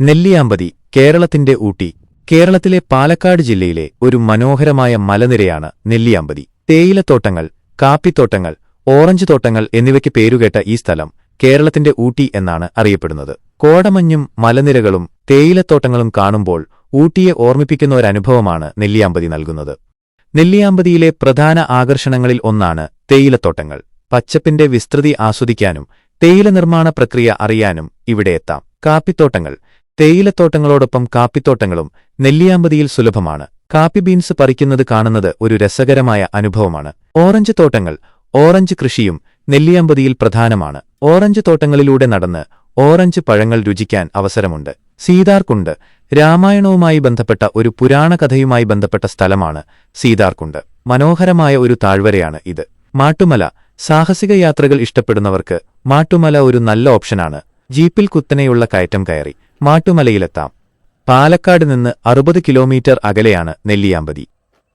നെല്ലിയാമ്പതി കേരളത്തിന്റെ ഊട്ടി. കേരളത്തിലെ പാലക്കാട് ജില്ലയിലെ ഒരു മനോഹരമായ മലനിരയാണ് നെല്ലിയാമ്പതി. തേയിലത്തോട്ടങ്ങൾ കാപ്പിത്തോട്ടങ്ങൾ ഓറഞ്ച് തോട്ടങ്ങൾ എന്നിവയ്ക്ക് പേരുകേട്ട ഈ സ്ഥലം കേരളത്തിന്റെ ഊട്ടി എന്നാണ് അറിയപ്പെടുന്നത്. കോടമഞ്ഞും മലനിരകളും തേയിലത്തോട്ടങ്ങളും കാണുമ്പോൾ ഊട്ടിയെ ഓർമ്മിപ്പിക്കുന്ന ഒരനുഭവമാണ് നെല്ലിയാമ്പതി നൽകുന്നത്. നെല്ലിയാമ്പതിയിലെ പ്രധാന ആകർഷണങ്ങളിൽ ഒന്നാണ് തേയിലത്തോട്ടങ്ങൾ. പച്ചപ്പിന്റെ വിസ്തൃതി ആസ്വദിക്കാനും തേയില നിർമ്മാണ പ്രക്രിയ അറിയാനും ഇവിടെ എത്താം. കാപ്പിത്തോട്ടങ്ങൾ തേയിലത്തോട്ടങ്ങളോടൊപ്പം കാപ്പിത്തോട്ടങ്ങളും നെല്ലിയാമ്പതിയിൽ സുലഭമാണ്. കാപ്പി ബീൻസ് പറിക്കുന്നത് കാണുന്നത് ഒരു രസകരമായ അനുഭവമാണ്. ഓറഞ്ച് തോട്ടങ്ങൾ ഓറഞ്ച് കൃഷിയും നെല്ലിയാമ്പതിയിൽ പ്രധാനമാണ്. ഓറഞ്ച് തോട്ടങ്ങളിലൂടെ നടന്ന് ഓറഞ്ച് പഴങ്ങൾ രുചിക്കാൻ അവസരമുണ്ട്. സീതാർകുണ്ട് രാമായണവുമായി ബന്ധപ്പെട്ട ഒരു പുരാണ കഥയുമായി ബന്ധപ്പെട്ട സ്ഥലമാണ് സീതാർകുണ്ട് മനോഹരമായ ഒരു താഴ്വരയാണ് ഇത്. മാട്ടുമല സാഹസിക യാത്രകൾ ഇഷ്ടപ്പെടുന്നവർക്ക് മാട്ടുമല ഒരു നല്ല ഓപ്ഷനാണ്. ജീപ്പിൽ കുത്തനെയുള്ള കയറ്റം കയറി. മാട്ടുമലയിലെത്താം. പാലക്കാട് നിന്ന് അറുപത് കിലോമീറ്റർ അകലെയാണ് നെല്ലിയാമ്പതി.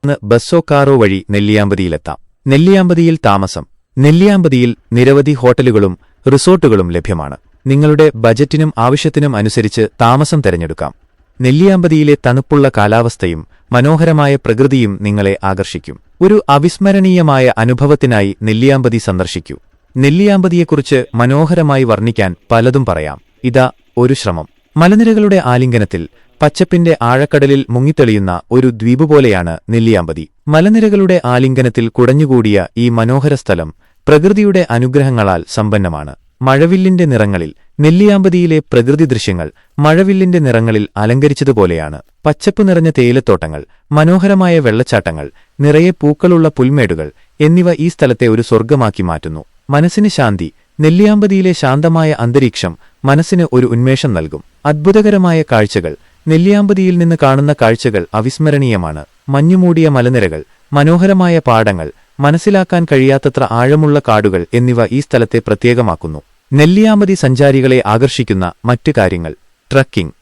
ഇന്ന് ബസ്സോ കാറോ വഴി നെല്ലിയാമ്പതിയിലെത്താം. നെല്ലിയാമ്പതിയിൽ താമസം. നെല്ലിയാമ്പതിയിൽ നിരവധി ഹോട്ടലുകളും റിസോർട്ടുകളും ലഭ്യമാണ്. നിങ്ങളുടെ ബജറ്റിനും ആവശ്യത്തിനും അനുസരിച്ച് താമസം തിരഞ്ഞെടുക്കാം. നെല്ലിയാമ്പതിയിലെ തണുപ്പുള്ള കാലാവസ്ഥയും മനോഹരമായ പ്രകൃതിയും നിങ്ങളെ ആകർഷിക്കും. ഒരു അവിസ്മരണീയമായ അനുഭവത്തിനായി നെല്ലിയാമ്പതി സന്ദർശിക്കൂ. നെല്ലിയാമ്പതിയെക്കുറിച്ച് മനോഹരമായി വർണിക്കാൻ പലതും പറയാം. ഇതാ ഒരു ശ്രമം. മലനിരകളുടെ ആലിംഗനത്തിൽ പച്ചപ്പിന്റെ ആഴക്കടലിൽ മുങ്ങിത്തെളിയുന്ന ഒരു ദ്വീപ് പോലെയാണ് നെല്ലിയാമ്പതി. മലനിരകളുടെ ആലിംഗനത്തിൽ കുടഞ്ഞുകൂടിയ ഈ മനോഹര സ്ഥലം പ്രകൃതിയുടെ അനുഗ്രഹങ്ങളാൽ സമ്പന്നമാണ്. മഴവില്ലിന്റെ നിറങ്ങളിൽ നെല്ലിയാമ്പതിയിലെ പ്രകൃതി ദൃശ്യങ്ങൾ മഴവില്ലിന്റെ നിറങ്ങളിൽ അലങ്കരിച്ചതുപോലെയാണ്. പച്ചപ്പ് നിറഞ്ഞ തേയിലത്തോട്ടങ്ങൾ മനോഹരമായ വെള്ളച്ചാട്ടങ്ങൾ നിറയെ പൂക്കളുള്ള പുൽമേടുകൾ എന്നിവ ഈ സ്ഥലത്തെ ഒരു സ്വർഗമാക്കി മാറ്റുന്നു. മനസ്സിന് ശാന്തി നെല്ലിയാമ്പതിയിലെ ശാന്തമായ അന്തരീക്ഷം മനസ്സിന് ഒരു ഉന്മേഷം നൽകും. അത്ഭുതകരമായ കാഴ്ചകൾ നെല്ലിയാമ്പതിയിൽ നിന്ന് കാണുന്ന കാഴ്ചകൾ അവിസ്മരണീയമാണ്. മഞ്ഞുമൂടിയ മലനിരകൾ മനോഹരമായ പാടങ്ങൾ മനസ്സിലാക്കാൻ കഴിയാത്തത്ര ആഴമുള്ള കാടുകൾ എന്നിവ ഈ സ്ഥലത്തെ പ്രത്യേകമാക്കുന്നു. നെല്ലിയാമ്പതി സഞ്ചാരികളെ ആകർഷിക്കുന്ന മറ്റ് കാര്യങ്ങൾ. ട്രക്കിംഗ്.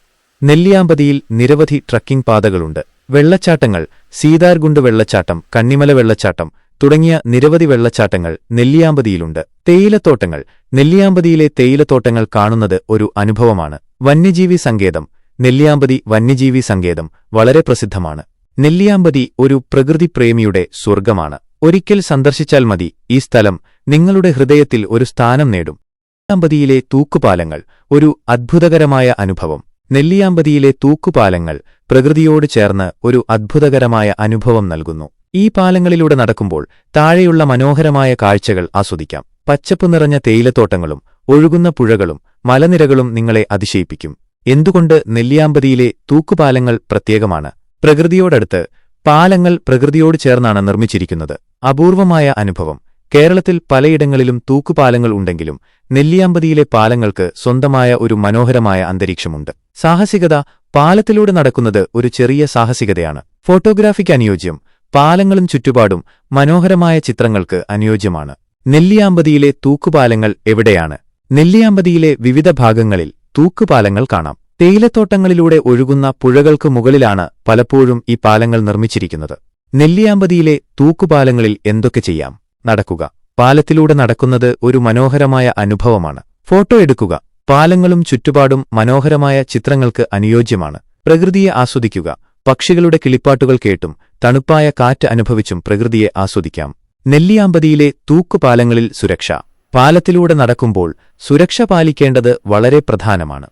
നെല്ലിയാമ്പതിയിൽ നിരവധി ട്രക്കിംഗ് പാതകളുണ്ട്. വെള്ളച്ചാട്ടങ്ങൾ സീതാർഗുണ്ട് വെള്ളച്ചാട്ടം കണ്ണിമല വെള്ളച്ചാട്ടം തുടങ്ങിയ നിരവധി വെള്ളച്ചാട്ടങ്ങൾ നെല്ലിയാമ്പതിയിലുണ്ട്. തേയിലത്തോട്ടങ്ങൾ. നെല്ലിയാമ്പതിയിലെ തേയിലത്തോട്ടങ്ങൾ കാണുന്നത് ഒരു അനുഭവമാണ്. വന്യജീവി സങ്കേതം. നെല്ലിയാമ്പതി വന്യജീവി സങ്കേതം വളരെ പ്രസിദ്ധമാണ്. നെല്ലിയാമ്പതി ഒരു പ്രകൃതിപ്രേമിയുടെ സ്വർഗമാണ് ഒരിക്കൽ സന്ദർശിച്ചാൽ മതി. ഈ സ്ഥലം നിങ്ങളുടെ ഹൃദയത്തിൽ ഒരു സ്ഥാനം നേടും. നെല്ലിയാമ്പതിയിലെ തൂക്കുപാലങ്ങൾ ഒരു അദ്ഭുതകരമായ അനുഭവം. നെല്ലിയാമ്പതിയിലെ തൂക്കുപാലങ്ങൾ പ്രകൃതിയോട് ചേർന്ന് ഒരു അദ്ഭുതകരമായ അനുഭവം നൽകുന്നു. ഈ പാലങ്ങളിലൂടെ നടക്കുമ്പോൾ താഴെയുള്ള മനോഹരമായ കാഴ്ചകൾ ആസ്വദിക്കാം. പച്ചപ്പ് നിറഞ്ഞ തേയിലത്തോട്ടങ്ങളും ഒഴുകുന്ന പുഴകളും മലനിരകളും നിങ്ങളെ അതിശയിപ്പിക്കും. എന്തുകൊണ്ട് നെല്ലിയാമ്പതിയിലെ തൂക്കുപാലങ്ങൾ പ്രത്യേകമാണ്? പ്രകൃതിയോടടുത്ത് പാലങ്ങൾ പ്രകൃതിയോട് ചേർന്നാണ് നിർമ്മിച്ചിരിക്കുന്നത്. അപൂർവമായ അനുഭവം. കേരളത്തിൽ പലയിടങ്ങളിലും തൂക്കുപാലങ്ങൾ ഉണ്ടെങ്കിലും നെല്ലിയാമ്പതിയിലെ പാലങ്ങൾക്ക് സ്വന്തമായ ഒരു മനോഹരമായ അന്തരീക്ഷമുണ്ട്. സാഹസികത പാലത്തിലൂടെ നടക്കുന്നത് ഒരു ചെറിയ സാഹസികതയാണ്. ഫോട്ടോഗ്രാഫിക്ക് അനുയോജ്യം. പാലങ്ങളും ചുറ്റുപാടും മനോഹരമായ ചിത്രങ്ങൾക്ക് അനുയോജ്യമാണ്. നെല്ലിയാമ്പതിയിലെ തൂക്കുപാലങ്ങൾ എവിടെയാണ്? നെല്ലിയാമ്പതിയിലെ വിവിധ ഭാഗങ്ങളിൽ തൂക്കുപാലങ്ങൾ കാണാം. തേയിലത്തോട്ടങ്ങളിലൂടെ ഒഴുകുന്ന പുഴകൾക്ക് മുകളിലാണ് പലപ്പോഴും ഈ പാലങ്ങൾ നിർമ്മിച്ചിരിക്കുന്നത്. നെല്ലിയാമ്പതിയിലെ തൂക്കുപാലങ്ങളിൽ എന്തൊക്കെ ചെയ്യാം? നടക്കുക. പാലത്തിലൂടെ നടക്കുന്നത് ഒരു മനോഹരമായ അനുഭവമാണ്. ഫോട്ടോ എടുക്കുക. പാലങ്ങളും ചുറ്റുപാടും മനോഹരമായ ചിത്രങ്ങൾക്ക് അനുയോജ്യമാണ്. പ്രകൃതിയെ ആസ്വദിക്കുക. പക്ഷികളുടെ കിളിപ്പാട്ടുകൾ കേട്ടും തണുപ്പായ കാറ്റ് അനുഭവിച്ചും പ്രകൃതിയെ ആസ്വദിക്കാം. നെല്ലിയാമ്പതിയിലെ തൂക്കുപാലങ്ങളിൽ സുരക്ഷ. പാലത്തിലൂടെ നടക്കുമ്പോൾ സുരക്ഷ പാലിക്കേണ്ടത് വളരെ പ്രധാനമാണ്.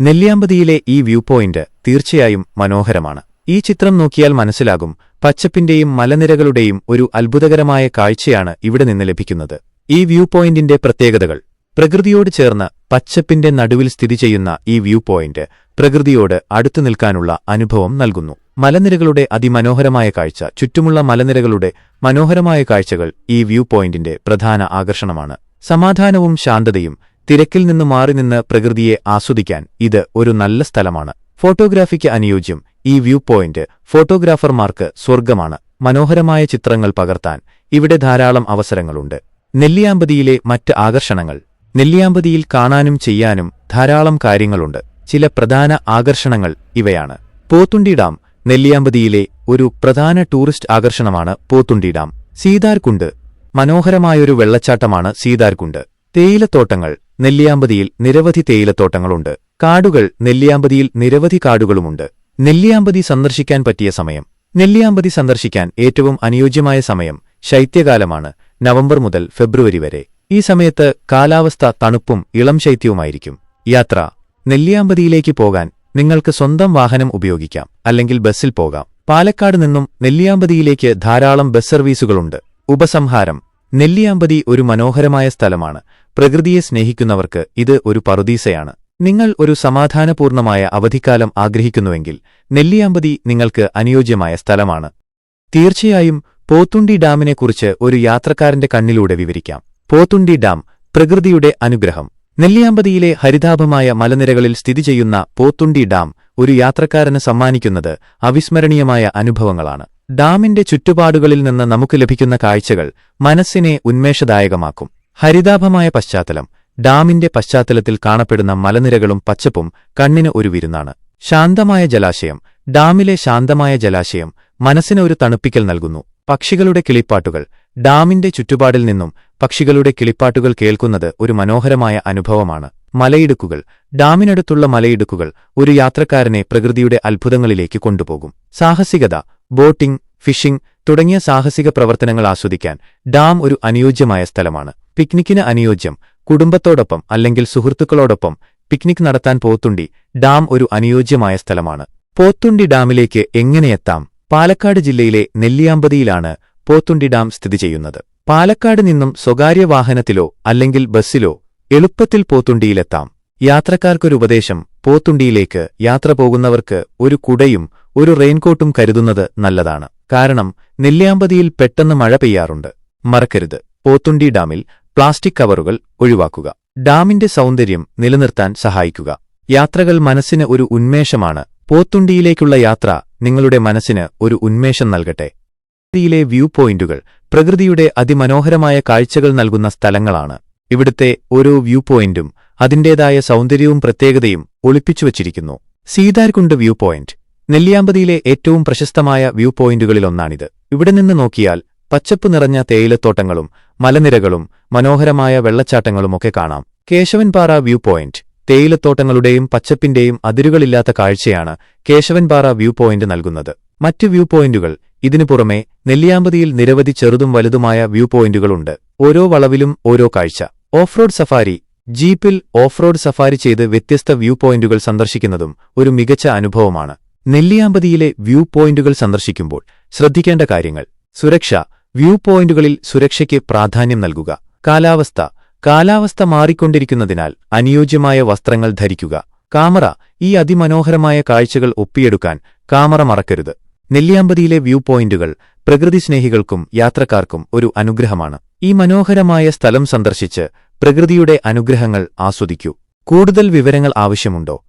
നെല്ലിയാമ്പതിയിലെ ഈ വ്യൂ പോയിന്റ് തീർച്ചയായും മനോഹരമാണ്. ഈ ചിത്രം നോക്കിയാൽ മനസ്സിലാകും പച്ചപ്പിന്റെയും മലനിരകളുടെയും ഒരു അത്ഭുതകരമായ കാഴ്ചയാണ് ഇവിടെ നിന്ന് ലഭിക്കുന്നത്. ഈ വ്യൂ പോയിന്റിന്റെ പ്രത്യേകതകൾ. പ്രകൃതിയോട് ചേർന്ന് പച്ചപ്പിന്റെ നടുവിൽ സ്ഥിതി ചെയ്യുന്ന ഈ വ്യൂ പോയിന്റ് പ്രകൃതിയോട് അടുത്തു നിൽക്കാനുള്ള അനുഭവം നൽകുന്നു. മലനിരകളുടെ അതിമനോഹരമായ കാഴ്ച ചുറ്റുമുള്ള മലനിരകളുടെ മനോഹരമായ കാഴ്ചകൾ ഈ വ്യൂ പോയിന്റിന്റെ പ്രധാന ആകർഷണമാണ്. സമാധാനവും ശാന്തതയും തിരക്കിൽ നിന്ന് മാറി നിന്ന് പ്രകൃതിയെ ആസ്വദിക്കാൻ ഇത് ഒരു നല്ല സ്ഥലമാണ്. ഫോട്ടോഗ്രാഫിക്ക് അനുയോജ്യം ഈ വ്യൂ പോയിന്റ് ഫോട്ടോഗ്രാഫർമാർക്ക് സ്വർഗമാണ് മനോഹരമായ ചിത്രങ്ങൾ പകർത്താൻ ഇവിടെ ധാരാളം അവസരങ്ങളുണ്ട്. നെല്ലിയാമ്പതിയിലെ മറ്റ് ആകർഷണങ്ങൾ നെല്ലിയാമ്പതിയിൽ കാണാനും ചെയ്യാനും ധാരാളം കാര്യങ്ങളുണ്ട്. ചില പ്രധാന ആകർഷണങ്ങൾ ഇവയാണ്. പോത്തുണ്ടി ഡാം നെല്ലിയാമ്പതിയിലെ ഒരു പ്രധാന ടൂറിസ്റ്റ് ആകർഷണമാണ് പോത്തുണ്ടി ഡാം. സീതാർകുണ്ട് മനോഹരമായൊരു വെള്ളച്ചാട്ടമാണ് സീതാർകുണ്ട്. തേയിലത്തോട്ടങ്ങൾ നെല്ലിയാമ്പതിയിൽ നിരവധി തേയിലത്തോട്ടങ്ങളുണ്ട്. കാടുകൾ നെല്ലിയാമ്പതിയിൽ നിരവധി കാടുകളുമുണ്ട്. നെല്ലിയാമ്പതി സന്ദർശിക്കാൻ പറ്റിയ സമയം. നെല്ലിയാമ്പതി സന്ദർശിക്കാൻ ഏറ്റവും അനുയോജ്യമായ സമയം ശൈത്യകാലമാണ് നവംബർ മുതൽ ഫെബ്രുവരി വരെ. ഈ സമയത്ത് കാലാവസ്ഥ തണുപ്പും ഇളം ശൈത്യവുമായിരിക്കും. യാത്ര. നെല്ലിയാമ്പതിയിലേക്ക് പോകാൻ നിങ്ങൾക്ക് സ്വന്തം വാഹനം ഉപയോഗിക്കാം അല്ലെങ്കിൽ ബസ്സിൽ പോകാം. പാലക്കാട് നിന്നും നെല്ലിയാമ്പതിയിലേക്ക് ധാരാളം ബസ് സർവീസുകളുണ്ട്. ഉപസംഹാരം. നെല്ലിയാമ്പതി ഒരു മനോഹരമായ സ്ഥലമാണ്. പ്രകൃതിയെ സ്നേഹിക്കുന്നവർക്ക് ഇത് ഒരു പറുദീസയാണ്. നിങ്ങൾ ഒരു സമാധാനപൂർണമായ അവധിക്കാലം ആഗ്രഹിക്കുന്നുവെങ്കിൽ നെല്ലിയാമ്പതി നിങ്ങൾക്ക് അനുയോജ്യമായ സ്ഥലമാണ്. തീർച്ചയായും പോത്തുണ്ടി ഡാമിനെക്കുറിച്ച് ഒരു യാത്രക്കാരന്റെ കണ്ണിലൂടെ വിവരിക്കാം. പോത്തുണ്ടി ഡാം പ്രകൃതിയുടെ അനുഗ്രഹം. നെല്ലിയാമ്പതിയിലെ ഹരിതാഭമായ മലനിരകളിൽ സ്ഥിതി ചെയ്യുന്ന പോത്തുണ്ടി ഡാം ഒരു യാത്രക്കാരന് സമ്മാനിക്കുന്നത് അവിസ്മരണീയമായ അനുഭവങ്ങളാണ്. ഡാമിന്റെ ചുറ്റുപാടുകളിൽ നിന്ന് നമുക്ക് ലഭിക്കുന്ന കാഴ്ചകൾ മനസ്സിനെ ഉന്മേഷദായകമാക്കും. ഹരിതാഭമായ പശ്ചാത്തലം ഡാമിന്റെ പശ്ചാത്തലത്തിൽ കാണപ്പെടുന്ന മലനിരകളും പച്ചപ്പും കണ്ണിന് ഒരു വിരുന്നാണ്. ശാന്തമായ ജലാശയം ഡാമിലെ ശാന്തമായ ജലാശയം മനസ്സിന് ഒരു തണുപ്പിക്കൽ നൽകുന്നു. പക്ഷികളുടെ കിളിപ്പാട്ടുകൾ ഡാമിന്റെ ചുറ്റുപാടിൽ നിന്നും പക്ഷികളുടെ കിളിപ്പാട്ടുകൾ കേൾക്കുന്നത് ഒരു മനോഹരമായ അനുഭവമാണ്. മലയിടുക്കുകൾ. ഡാമിനടുത്തുള്ള മലയിടുക്കുകൾ ഒരു യാത്രക്കാരനെ പ്രകൃതിയുടെ അത്ഭുതങ്ങളിലേക്ക് കൊണ്ടുപോകും. സാഹസികത ബോട്ടിംഗ് ഫിഷിംഗ് തുടങ്ങിയ സാഹസിക പ്രവർത്തനങ്ങൾ ആസ്വദിക്കാൻ ഡാം ഒരു അനുയോജ്യമായ സ്ഥലമാണ്. പിക്നിക്കിന് അനുയോജ്യം കുടുംബത്തോടൊപ്പം അല്ലെങ്കിൽ സുഹൃത്തുക്കളോടൊപ്പം പിക്നിക് നടത്താൻ പോത്തുണ്ടി ഡാം ഒരു അനുയോജ്യമായ സ്ഥലമാണ്. പോത്തുണ്ടി ഡാമിലേക്ക് എങ്ങനെയെത്താം പാലക്കാട് ജില്ലയിലെ നെല്ലിയാമ്പതിയിലാണ് പോത്തുണ്ടി ഡാം സ്ഥിതി ചെയ്യുന്നത്. പാലക്കാട് നിന്നും സ്വകാര്യ വാഹനത്തിലോ അല്ലെങ്കിൽ ബസ്സിലോ എളുപ്പത്തിൽ പോത്തുണ്ടിയിലെത്താം. യാത്രക്കാർക്കൊരു ഉപദേശം പോത്തുണ്ടിയിലേക്ക് യാത്ര പോകുന്നവർക്ക് ഒരു കുടയും ഒരു റെയിൻകോട്ടും കരുതുന്നത് നല്ലതാണ്. കാരണം നെല്ലിയാമ്പതിയിൽ പെട്ടെന്ന് മഴ പെയ്യാറുണ്ട്. മറക്കരുത്. പോത്തുണ്ടി ഡാമിൽ പ്ലാസ്റ്റിക് കവറുകൾ ഒഴിവാക്കുക. ഡാമിന്റെ സൗന്ദര്യം നിലനിർത്താൻ സഹായിക്കുക. യാത്രകൾ മനസ്സിന് ഒരു ഉന്മേഷമാണ്. പോത്തുണ്ടിയിലേക്കുള്ള യാത്ര നിങ്ങളുടെ മനസ്സിന് ഒരു ഉന്മേഷം നൽകട്ടെ. യിലെ വ്യൂ പോയിന്റുകൾ പ്രകൃതിയുടെ അതിമനോഹരമായ കാഴ്ചകൾ നൽകുന്ന സ്ഥലങ്ങളാണ്. ഇവിടുത്തെ ഓരോ വ്യൂ പോയിന്റും അതിന്റേതായ സൗന്ദര്യവും പ്രത്യേകതയും ഒളിപ്പിച്ചുവച്ചിരിക്കുന്നു സീതാർകുണ്ട് വ്യൂ പോയിന്റ് നെല്ലിയാമ്പതിയിലെ ഏറ്റവും പ്രശസ്തമായ വ്യൂ പോയിന്റുകളിലൊന്നാണിത് ഇവിടെ നിന്ന് നോക്കിയാൽ പച്ചപ്പ് നിറഞ്ഞ തേയിലത്തോട്ടങ്ങളും മലനിരകളും മനോഹരമായ വെള്ളച്ചാട്ടങ്ങളുമൊക്കെ കാണാം. കേശവൻപാറ വ്യൂ പോയിന്റ് തേയിലത്തോട്ടങ്ങളുടെയും പച്ചപ്പിന്റെയും അതിരുകളില്ലാത്ത കാഴ്ചയാണ് കേശവൻപാറ വ്യൂ പോയിന്റ് നൽകുന്നത്. മറ്റ് വ്യൂ പോയിന്റുകൾ ഇതിനു പുറമെ നെല്ലിയാമ്പതിയിൽ നിരവധി ചെറുതും വലുതുമായ വ്യൂ പോയിന്റുകളുണ്ട്. ഓരോ വളവിലും ഓരോ കാഴ്ച. ഓഫ് റോഡ് സഫാരി ജീപ്പിൽ ഓഫ് റോഡ് സഫാരി ചെയ്ത് വ്യത്യസ്ത വ്യൂ പോയിന്റുകൾ സന്ദർശിക്കുന്നതും ഒരു മികച്ച അനുഭവമാണ്. നെല്ലിയാമ്പതിയിലെ വ്യൂ പോയിന്റുകൾ സന്ദർശിക്കുമ്പോൾ ശ്രദ്ധിക്കേണ്ട കാര്യങ്ങൾ. സുരക്ഷ. വ്യൂ പോയിന്റുകളിൽ സുരക്ഷയ്ക്ക് പ്രാധാന്യം നൽകുക. കാലാവസ്ഥ. കാലാവസ്ഥ മാറിക്കൊണ്ടിരിക്കുന്നതിനാൽ അനുയോജ്യമായ വസ്ത്രങ്ങൾ ധരിക്കുക. കാമറ. ഈ അതിമനോഹരമായ കാഴ്ചകൾ ഒപ്പിയെടുക്കാൻ കാമറ മറക്കരുത്. നെല്ലിയാമ്പതിയിലെ വ്യൂ പോയിന്റുകൾ പ്രകൃതി സ്നേഹികൾക്കും യാത്രക്കാർക്കും ഒരു അനുഗ്രഹമാണ്. ഈ മനോഹരമായ സ്ഥലം സന്ദർശിച്ച് പ്രകൃതിയുടെ അനുഗ്രഹങ്ങൾ ആസ്വദിക്കൂ. കൂടുതൽ വിവരങ്ങൾ ആവശ്യമുണ്ടോ?